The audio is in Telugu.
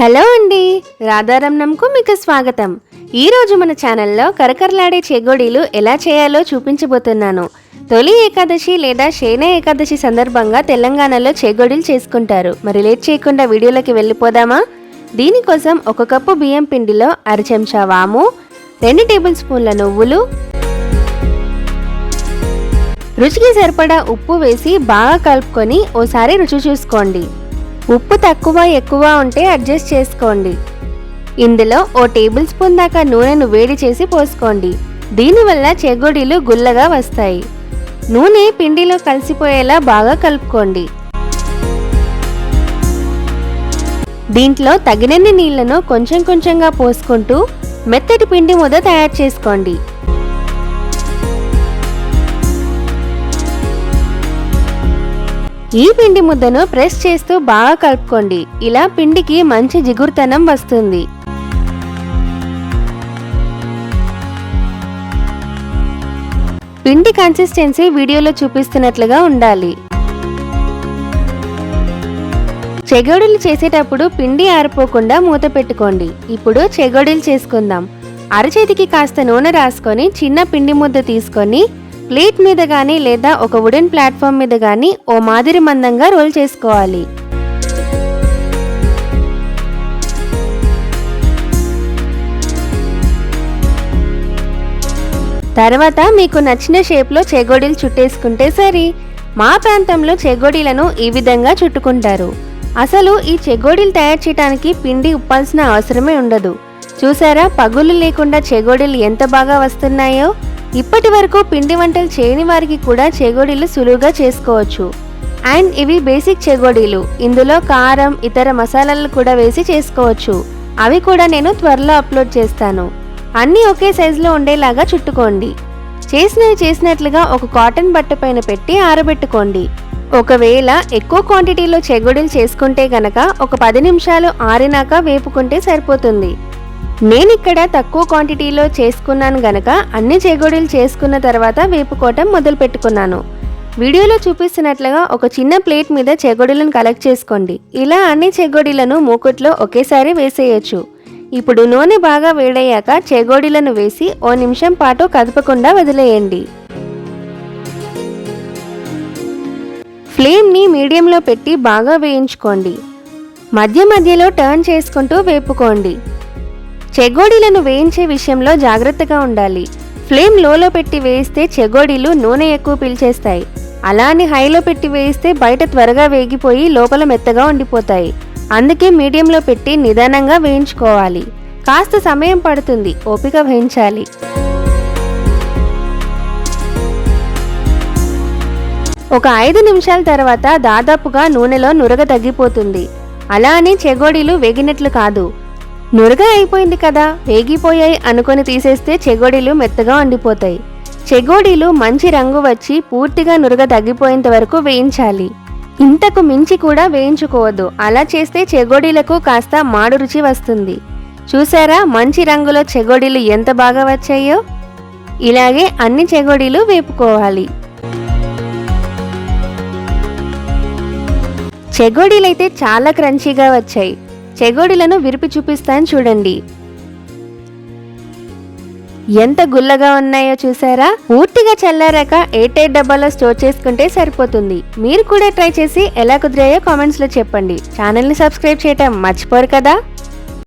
హలో అండి రాధారమణంకు మీకు స్వాగతం. ఈరోజు మన ఛానల్లో కరకరలాడే చెగోడీలు ఎలా చేయాలో చూపించబోతున్నాను. తొలి ఏకాదశి లేదా శయన ఏకాదశి సందర్భంగా తెలంగాణలో చెగోడీలు చేసుకుంటారు. మరి లేట్ చేయకుండా వీడియోలోకి వెళ్ళిపోదామా? దీనికోసం ఒక కప్పు బియ్యం పిండిలో అర చెంచా వాము రెండు టేబుల్ స్పూన్ల నువ్వులు రుచికి సరిపడా ఉప్పు వేసి బాగా కలుపుకొని ఓసారి రుచి చూసుకోండి. ఉప్పు తక్కువ ఎక్కువ ఉంటే అడ్జస్ట్ చేసుకోండి. ఇందులో ఓ టేబుల్ స్పూన్ దాకా నూనెను వేడి చేసి పోసుకోండి. దీనివల్ల చెగోడీలు గుల్లగా వస్తాయి. నూనె పిండిలో కలిసిపోయేలా బాగా కలుపుకోండి. దీంట్లో తగినన్ని నీళ్ళను కొంచెం కొంచెంగా పోసుకుంటూ మెత్తటి పిండి ముద్ద తయారు చేసుకోండి. ఈ పిండి ముద్దను ప్రెస్ చేస్తూ బాగా కలుపుకోండి. ఇలా పిండికి మంచి జిగురుతనం వస్తుంది. పిండి కన్సిస్టెన్సీ వీడియోలో చూపిస్తున్నట్లుగా ఉండాలి. చెగోడీలు చేసేటప్పుడు పిండి ఆరిపోకుండా మూత పెట్టుకోండి. ఇప్పుడు చెగోడీలు చేసుకుందాం. అరచేతికి కాస్త నూనె రాసుకొని చిన్న పిండి ముద్ద తీసుకొని ప్లేట్ మీద కానీ లేదా ఒక వుడెన్ ప్లాట్ఫామ్ మీద కానీ ఓ మాదిరి మందంగా రోల్ చేసుకోవాలి. తర్వాత మీకు నచ్చిన షేప్లో చెగోడీలు చుట్టేసుకుంటే సరి. మా ప్రాంతంలో చెగోడీలను ఈ విధంగా చుట్టుకుంటారు. అసలు ఈ చెగోడీలు తయారు చేయడానికి పిండి ఉప్పాల్సిన అవసరమే ఉండదు. చూసారా? పగులు లేకుండా చెగోడీలు ఎంత బాగా వస్తున్నాయో? ఇప్పటి వరకు పిండి వంటలు చేయని వారికి కూడా చెగోడీలు సులువుగా చేసుకోవచ్చు. అండ్ ఇవి బేసిక్ చెగోడీలు. ఇందులో కారం ఇతర మసాలాలు కూడా వేసి చేసుకోవచ్చు. అవి కూడా నేను త్వరలో అప్లోడ్ చేస్తాను. అన్నీ ఒకే సైజులో ఉండేలాగా చుట్టుకోండి. చేసినవి చేసినట్లుగా ఒక కాటన్ బట్ట పైన పెట్టి ఆరబెట్టుకోండి. ఒకవేళ ఎక్కువ క్వాంటిటీలో చెగోడీలు చేసుకుంటే గనక ఒక పది నిమిషాలు ఆరినాక వేపుకుంటే సరిపోతుంది. నేను ఇక్కడ తక్కువ క్వాంటిటీలో చేసుకున్నాను గనక అన్ని చేగోడీలు చేసుకున్న తర్వాత వేపుకోవటం మొదలు పెట్టుకున్నాను వీడియోలో చూపిస్తున్నట్లుగా ఒక చిన్న ప్లేట్ మీద చెగోడీలను కలెక్ట్ చేసుకోండి. ఇలా అన్ని చెగోడీలను మూకుట్లో ఒకేసారి వేసేయచ్చు. ఇప్పుడు నూనె బాగా వేడయ్యాక చెగోడీలను వేసి ఓ నిమిషం పాటు కదపకుండా వదిలేయండి. ఫ్లేమ్ని మీడియంలో పెట్టి బాగా వేయించుకోండి. మధ్య మధ్యలో టర్న్ చేసుకుంటూ వేపుకోండి. చెగోడీలను వేయించే విషయంలో జాగ్రత్తగా ఉండాలి. ఫ్లేమ్ లోలో పెట్టి వేయిస్తే చెగోడీలు నూనె ఎక్కువ పీల్చేస్తాయి. అలా అని హైలో పెట్టి వేయిస్తే బయట త్వరగా వేగిపోయి లోపల మెత్తగా ఉండిపోతాయి. అందుకే మీడియంలో పెట్టి నిదానంగా వేయించుకోవాలి. కాస్త సమయం పడుతుంది. ఓపిక వేయించాలి ఒక ఐదు నిమిషాల తర్వాత దాదాపుగా నూనెలో నురగ తగ్గిపోతుంది. అలా అని చెగోడీలు వేగినట్లు కాదు. నురగ అయిపోయింది కదా వేగిపోయాయి అనుకొని తీసేస్తే చెగోడీలు మెత్తగా వండిపోతాయి చెగోడీలు మంచి రంగు వచ్చి పూర్తిగా నురగ తగ్గిపోయేంత వరకు వేయించాలి. ఇంతకు మించి కూడా వేయించుకోవద్దు. అలా చేస్తే చెగోడీలకు కాస్త మాడు రుచి వస్తుంది. చూసారా మంచి రంగులో చెగోడీలు ఎంత బాగా వచ్చాయో? ఇలాగే అన్ని చెగోడీలు వేపుకోవాలి. చెగోడీలైతే చాలా క్రంచీగా వచ్చాయి. చెగోడీలను విరిపి చూపిస్తాను చూడండి. ఎంత గుల్లగా ఉన్నాయో చూసారా? పూర్తిగా చల్లారాక ఎయిట్ డబ్బాలో స్టోర్ చేసుకుంటే సరిపోతుంది. మీరు కూడా ట్రై చేసి ఎలా కుదిరాయో కామెంట్స్లో చెప్పండి. ఛానల్ని సబ్స్క్రైబ్ చేయటం మర్చిపోరు కదా?